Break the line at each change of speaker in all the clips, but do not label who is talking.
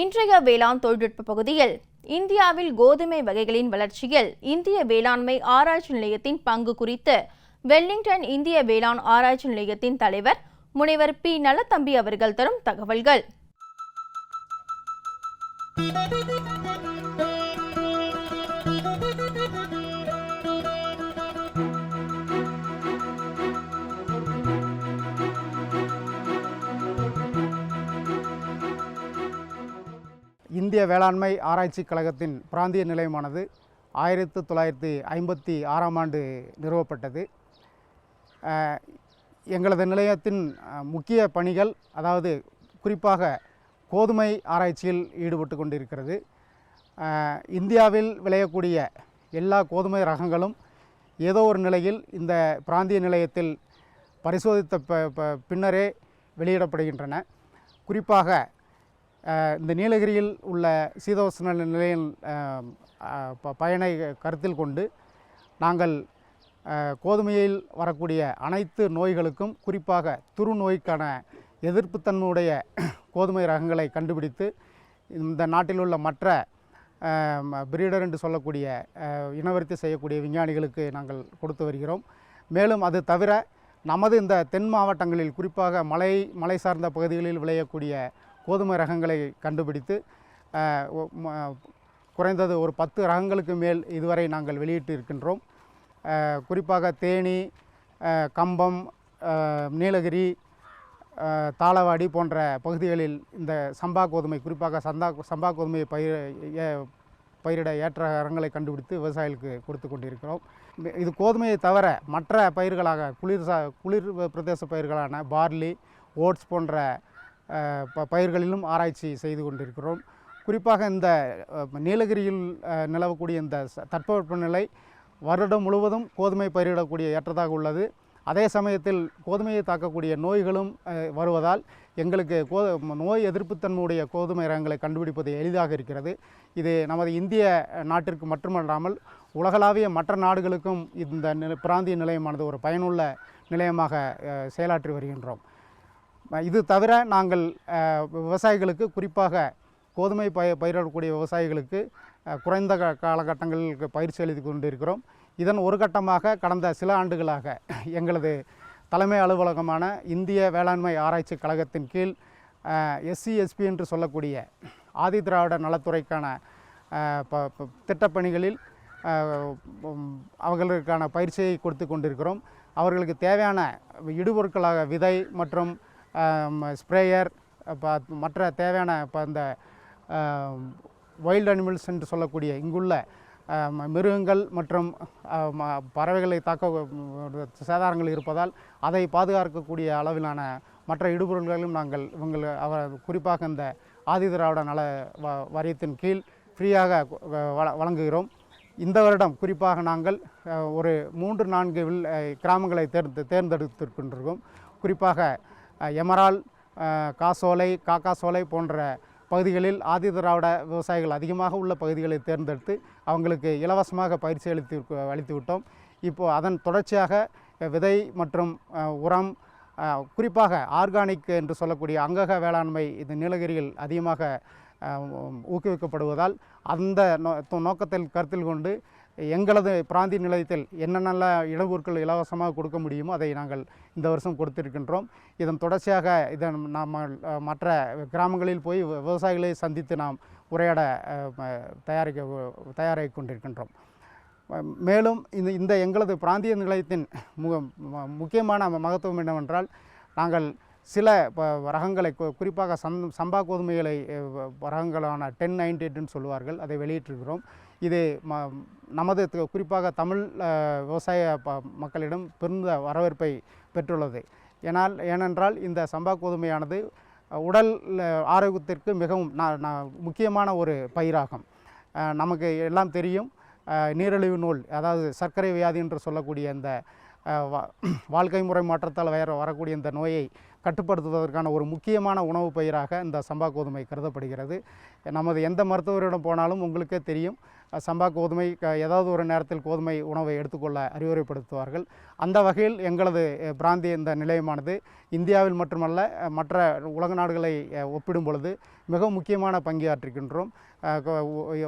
இன்றைய வேளாண் தொழில்நுட்ப பகுதியில் இந்தியாவில் கோதுமை வகைகளின் வளர்ச்சியில் இந்திய வேளாண்மை ஆராய்ச்சி நிலையத்தின் பங்கு குறித்து வெல்லிங்டன் இந்திய வேளாண் ஆராய்ச்சி நிலையத்தின் தலைவர் முனைவர் பி. நலத்தம்பி அவர்கள் தரும் தகவல்கள்.
இந்திய வேளாண்மை ஆராய்ச்சி கழகத்தின் பிராந்திய நிலையமானது ஆயிரத்து தொள்ளாயிரத்தி ஐம்பத்தி ஆறாம் ஆண்டு நிறுவப்பட்டது. எங்களது நிலையத்தின் முக்கிய பணிகள் அதாவது குறிப்பாக கோதுமை ஆராய்ச்சியில் ஈடுபட்டு கொண்டிருக்கிறது. இந்தியாவில் விளையக்கூடிய எல்லா கோதுமை ரகங்களும் ஏதோ ஒரு நிலையில் இந்த பிராந்திய நிலையத்தில் பரிசோதித்த ப- ப- பின்னரே வெளியிடப்படுகின்றன. குறிப்பாக இந்த நீலகிரியில் உள்ள சீதோஷ்ண நிலையின் ப- பயனை கருத்தில் கொண்டு நாங்கள் கோதுமையில் வரக்கூடிய அனைத்து நோய்களுக்கும் குறிப்பாக துரு நோய்க்கான எதிர்ப்புத்தன்மையுடைய கோதுமை ரகங்களை கண்டுபிடித்து இந்த நாட்டில் உள்ள மற்ற பிரீடர் என்று சொல்லக்கூடிய அஹ், இனவருத்தி செய்யக்கூடிய விஞ்ஞானிகளுக்கு நாங்கள் கொடுத்து வருகிறோம். மேலும் அது தவிர நமது இந்த தென் மாவட்டங்களில் குறிப்பாக மலை மலை சார்ந்த பகுதிகளில் விளையக்கூடிய கோதுமை ரகங்களை கண்டுபிடித்து குறைந்தது ஒரு பத்து ரகங்களுக்கு மேல் இதுவரை நாங்கள் வெளியிட்டு இருக்கின்றோம் குறிப்பாக தேனி கம்பம் நீலகிரி தாளவாடி போன்ற பகுதிகளில் இந்த சம்பா கோதுமை குறிப்பாக சந்தா சம்பா கோதுமையை பயிர் ஏ- பயிரிட ஏற்ற ரகங்களை கண்டுபிடித்து விவசாயிகளுக்கு கொடுத்து கொண்டிருக்கிறோம். இது கோதுமையை தவிர மற்ற பயிர்களாக குளிர் சா குளிர் பிரதேச பயிர்களான பார்லி ஓட்ஸ் போன்ற ப பயிர்களிலும் ஆராய்ச்சி செய்து கொண்டிருக்கிறோம். குறிப்பாக இந்த நீலகிரியில் நிலவக்கூடிய இந்த தட்பவெப்பநிலை வருடம் முழுவதும் கோதுமை பயிரிடக்கூடிய ஏற்றதாக உள்ளது. அதே சமயத்தில் கோதுமையை தாக்கக்கூடிய நோய்களும் வருவதால் எங்களுக்கு கோ நோய் எதிர்ப்புத்தன்மையுடைய கோதுமை ரகங்களை கண்டுபிடிப்பது எளிதாக இருக்கிறது. இது நமது இந்திய நாட்டிற்கு மட்டுமல்லாமல் உலகளாவிய மற்ற நாடுகளுக்கும் இந்த நில- பிராந்திய நிலையமானது ஒரு பயனுள்ள நிலையமாக செயலாற்றி வருகின்றோம். இது தவிர நாங்கள் விவசாயிகளுக்கு குறிப்பாக கோதுமை பய பயிரிடக்கூடிய விவசாயிகளுக்கு குறைந்த காலகட்டங்களுக்கு காலகட்டங்களில் பயிற்சி அளித்து கொண்டிருக்கிறோம். இதன் ஒரு கட்டமாக கடந்த சில ஆண்டுகளாக எங்களது தலைமை அலுவலகமான இந்திய வேளாண்மை ஆராய்ச்சி கழகத்தின் கீழ் எஸ்சிஎஸ்பி என்று சொல்லக்கூடிய ஆதி திராவிட நலத்துறைக்கான ப- திட்டப்பணிகளில் அவர்களுக்கான பயிற்சியை கொடுத்து கொண்டிருக்கிறோம். அவர்களுக்கு தேவையான இடுபொருட்களாக விதை மற்றும் ஸ்ப்ரேயர் மற்ற தேவையான இப்போ இந்த வைல்ட் அனிமல்ஸ் என்று சொல்லக்கூடிய இங்குள்ள மிருகங்கள் மற்றும் பறவைகளை தாக்க சேதாரங்கள் இருப்பதால் அதை பாதுகாக்கக்கூடிய அளவிலான மற்ற இடுபொருள்களையும் நாங்கள் இவங்கள் அவர் குறிப்பாக இந்த ஆதிதிராவிட நல வ வாரியத்தின் கீழ் ஃப்ரீயாக வழங்குகிறோம். இந்த வருடம் குறிப்பாக நாங்கள் ஒரு மூன்று நான்கு வில் கிராமங்களை தேர்ந்து தேர்ந்தெடுத்திருக்கின்றோம். குறிப்பாக எமரால் காசோலை காக்காசோலை போன்ற பகுதிகளில் ஆதி திராவிட விவசாயிகள் அதிகமாக உள்ள பகுதிகளை தேர்ந்தெடுத்து அவங்களுக்கு இலவசமாக பயிற்சி அளித்து அளித்து விட்டோம். இப்போது அதன் தொடர்ச்சியாக விதை மற்றும் உரம் குறிப்பாக ஆர்கானிக் என்று சொல்லக்கூடிய அங்கக வேளாண்மை இது நீலகிரியில் அதிகமாக ஊக்குவிக்கப்படுவதால் அந்த நோ நோக்கத்தில் கருத்தில் கொண்டு எங்களது பிராந்திய நிலையத்தில் என்னென்னலாம் இடப்பொருட்கள் இலவசமாக கொடுக்க முடியுமோ அதை நாங்கள் இந்த வருஷம் கொடுத்திருக்கின்றோம். இதன் தொடர்ச்சியாக இதன் நாம் மற்ற கிராமங்களில் போய் விவசாயிகளை சந்தித்து நாம் உரையாட தயாரிக்க தயாராகி கொண்டிருக்கின்றோம். மேலும் இந்த இந்த எங்களது பிராந்திய நிலையத்தின் முக்கியமான மகத்துவம் என்னவென்றால் நாங்கள் சில ரகங்களை குறிப்பாக சம் சம்பா கோதுமைகளை வ- ரகங்களான டென் நைன்டி எயிட்னு சொல்லுவார்கள் அதை வெளியிட்டிருக்கிறோம். இது ம நமது குறிப்பாக தமிழ் விவசாய ப மக்களிடம் பெருந்த வரவேற்பை பெற்றுள்ளது. ஏனால் ஏனென்றால் இந்த சம்பா கோதுமையானது உடல் ஆரோக்கியத்திற்கு மிகவும் நான் முக்கியமான ஒரு பயிராகும். நமக்கு எல்லாம் தெரியும் நீரிழிவு நூல் அதாவது சர்க்கரை வியாதி என்று சொல்லக்கூடிய இந்த வா- வாழ்க்கை முறை மாற்றத்தால் வர வரக்கூடிய இந்த நோயை கட்டுப்படுத்துவதற்கான ஒரு முக்கியமான உணவு பயிராக இந்த சம்பா கோதுமை கருதப்படுகிறது. நமது எந்த மருத்துவரிடம் போனாலும் உங்களுக்கே தெரியும் சம்பா கோதுமை ஏதாவது ஒரு நேரத்தில் கோதுமை உணவை எடுத்துக்கொள்ள அறிவுரைப்படுத்துவார்கள். அந்த வகையில் எங்களது பிராந்திய இந்த நிலையமானது இந்தியாவில் மட்டுமல்ல மற்ற உலக நாடுகளை ஒப்பிடும் பொழுது மிக முக்கியமான பங்காற்றிருக்கின்றோம்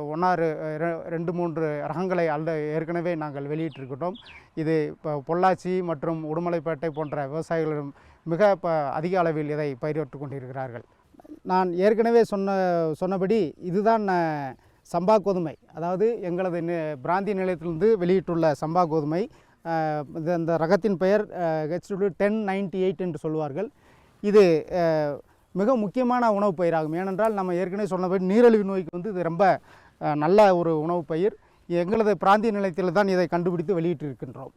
ஒன்னாறு ரெ- ரெண்டு மூன்று ரகங்களை அல்ல ஏற்கனவே நாங்கள் வெளியிட்டிருக்கின்றோம். இது இப்போ பொள்ளாச்சி மற்றும் உடுமலைப்பேட்டை போன்ற விவசாயிகளிடம் மிக ப அதிக அளவில் இதை பயிரிட்டு கொண்டிருக்கிறார்கள். நான் ஏற்கனவே சொன்ன சொன்னபடி இதுதான் சம்பா கோதுமை அதாவது எங்களது பிராந்திய நிலையத்திலிருந்து வெளியிட்டுள்ள சம்பா கோதுமை இது அந்த ரகத்தின் பெயர் ஹெச்டபிள்யூ டென் நைன்டி எயிட் என்று சொல்வார்கள் இது மிக முக்கியமான உணவுப் பயிராகும். ஏனென்றால் நம்ம ஏற்கனவே சொன்னபடி நீரழிவு நோய்க்கு வந்து இது ரொம்ப நல்ல ஒரு உணவுப் பயிர். எங்களது பிராந்திய நிலையத்தில் தான் இதை கண்டுபிடித்து வெளியிட்டிருக்கின்றோம்.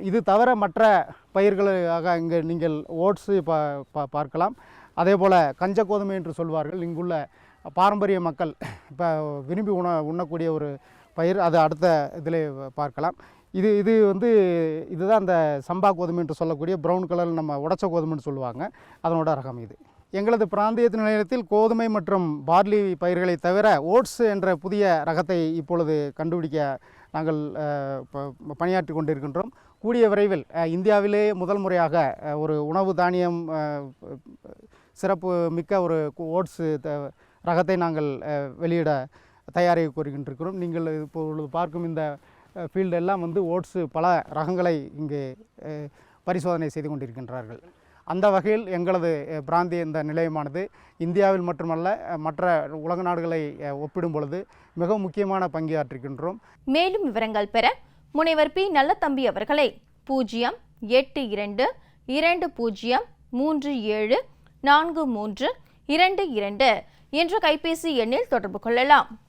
இது தவிர மற்ற பயிர்களாக இங்கே நீங்கள் ஓட்ஸு பா- பார்க்கலாம். அதே போல் கஞ்ச கோதுமை என்று சொல்வார்கள். இங்குள்ள பாரம்பரிய மக்கள் இப்போ விரும்பி உண உண்ணக்கூடிய ஒரு பயிர் அது அடுத்த இதில் பார்க்கலாம். இது இது வந்து இதுதான் அந்த சம்பா கோதுமை என்று சொல்லக்கூடிய ப்ரௌன் கலர் நம்ம உடச்ச கோதுமைன்னு சொல்லுவாங்க. அதனோட ரகம் இது. எங்களது பிராந்தியத்தின் நிலையத்தில் கோதுமை மற்றும் பார்லி பயிர்களை தவிர ஓட்ஸ் என்ற புதிய ரகத்தை இப்பொழுது கண்டுபிடிக்க நாங்கள் பணியாற்றி கொண்டிருக்கின்றோம். கூடிய விரைவில் இந்தியாவிலே முதல் முறையாக ஒரு உணவு தானியம் சிறப்பு மிக்க ஒரு ஓட்ஸு ரகத்தை நாங்கள் வெளியிட தயாராக கூறுகின்றிருக்கிறோம். நீங்கள் இப்பொழுது பார்க்கும் இந்த ஃபீல்டு எல்லாம் வந்து ஓட்ஸு பல ரகங்களை இங்கு பரிசோதனை செய்து கொண்டிருக்கின்றார்கள். அந்த வகையில் எங்களது பிராந்திய இந்த நிலையமானது இந்தியாவில் மட்டுமல்ல மற்ற உலக நாடுகளை ஒப்பிடும் பொழுது மிக முக்கியமான பங்காற்றிருக்கின்றோம்
மேலும் விவரங்கள் பெற முனைவர் பி. நல்லத்தம்பி அவர்களை பூஜ்ஜியம் எட்டு இரண்டு இரண்டு பூஜ்ஜியம் மூன்று ஏழு நான்கு மூன்று இரண்டு இரண்டு என்ற கைபேசி எண்ணில் தொடர்பு கொள்ளலாம்.